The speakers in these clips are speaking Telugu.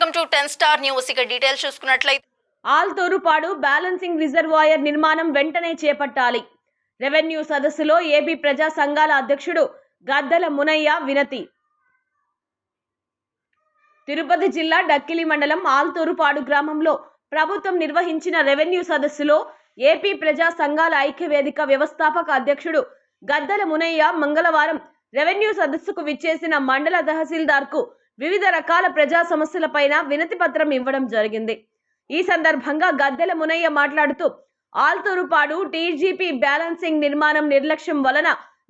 Ten star news. ఇక డీటెయిల్స్ చూసుకున్నట్లయితే ఆల్తోరుపాడు బ్యాలెన్సింగ్ రిజర్వాయర్ నిర్మాణం వెంటనే చేపట్టాలి. రెవెన్యూ సదస్సులో ఏపీ ప్రజా సంఘాల అధ్యక్షుడు గద్దల మునయ్య వినతి. తిరుపతి జిల్లా డక్కిలి మండలం ఆల్తోరుపాడు గ్రామంలో ప్రభుత్వం నిర్వహించిన రెవెన్యూ సదస్సులో ఏపీ ప్రజా సంఘాల ఐక్యవేదిక వ్యవస్థాపక అధ్యక్షుడు గద్దల మునయ్య మంగళవారం రెవెన్యూ సదస్సుకు విచ్చేసిన మండల తహసీల్దార్కు వివిధ రకాల ప్రజా సమస్యలపైన వినతి పత్రం ఇవ్వడం జరిగింది. ఈ సందర్భంగా గద్దెల మునయ్య మాట్లాడుతూ ఆల్తూరుపాడు టీజీపీ బ్యాలెన్సింగ్ నిర్మాణం నిర్లక్ష్యం వలన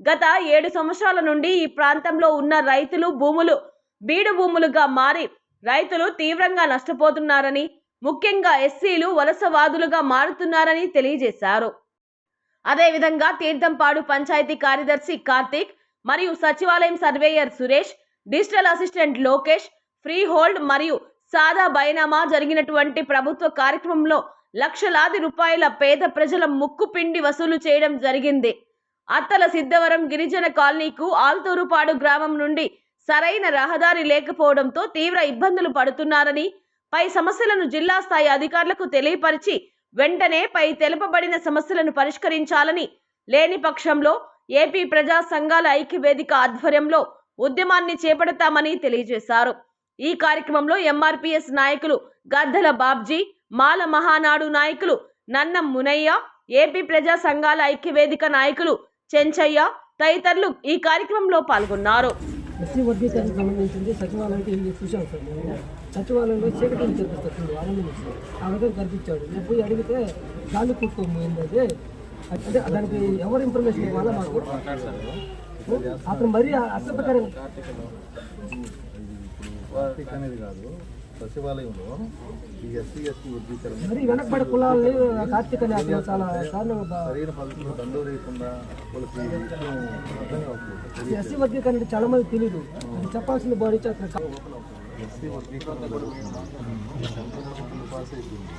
గత ఏడు సంవత్సరాల నుండి ఈ ప్రాంతంలో ఉన్న రైతులు భూములు బీడు భూములుగా మారి రైతులు తీవ్రంగా నష్టపోతున్నారని ముఖ్యంగా ఎస్సీలు వలసవాదులుగా మారుతున్నారని తెలియజేశారు. అదేవిధంగా తీర్థంపాడు పంచాయతీ కార్యదర్శి కార్తీక్ మరియు సచివాలయం surveyor Suresh digital assistant Lokesh free hold మరియు సాదా బైనామా జరిగినటువంటి ప్రభుత్వ కార్యక్రమంలో లక్షలాది రూపాయల పేద ప్రజల ముక్కు పిండి వసూలు చేయడం జరిగింది. అత్తల సిద్ధవరం గిరిజన కాలనీకు ఆల్తూరుపాడు గ్రామం నుండి సరైన రహదారి లేకపోవడంతో తీవ్ర ఇబ్బందులు పడుతున్నారని పై సమస్యలను జిల్లా స్థాయి అధికారులకు తెలియపరిచి వెంటనే పై తెలుపబడిన సమస్యలను పరిష్కరించాలని లేని పక్షంలో ఏపీ ప్రజా సంఘాల ఐక్యవేదిక ఆధ్వర్యంలో ఉద్యమాన్ని చేపడతామని తెలియజేశారు. ఈ కార్యక్రమంలో ఎంఆర్పిఎస్ నాయకులు గద్దల బాబ్జీ మాల మహానాడు నాయకులు నన్నం మునయ్య ఏపీ ప్రజా సంఘాల ఐక్యవేదిక నాయకులు చెంచయ్య తదితరులు ఈ కార్యక్రమంలో పాల్గొన్నారు. ఎస్సీ వర్గీకరణకు సంబంధించింది సచివాలయానికి వెళ్ళి చూశాను సార్ నేను సచివాలయంలో చీకటిని నుంచి ఆనందం ఆ విధంగా కనిపించాడు. నేను పోయి అడిగితే గాలి కుట్టుకోబోయింది అది. అంటే దానికి ఎవరు ఇన్ఫర్మేషన్ ఇవ్వాలో మాకు అతను మరీ అనేది కాదు సచివాలయంలో ఈ ఎస్సీ ఎస్టీ వర్గీకరణ మరీ వెనకబడి కులాలని కార్తీక్ చాలా దారుణంగా బా- సరైన పద్ధతిలో దండు వేయకుండా వాళ్ళకి ఈ విషయం అర్థం కావట్లేదు. ఎస్సీ వర్గీకరణ అంటే చాలా మంది తెలియదు అది చెప్పాల్సిన బాడీ అతను కా- ఎస్సీ వర్గీకరణ జరుగుతుంది పాస్ అయిపోయింది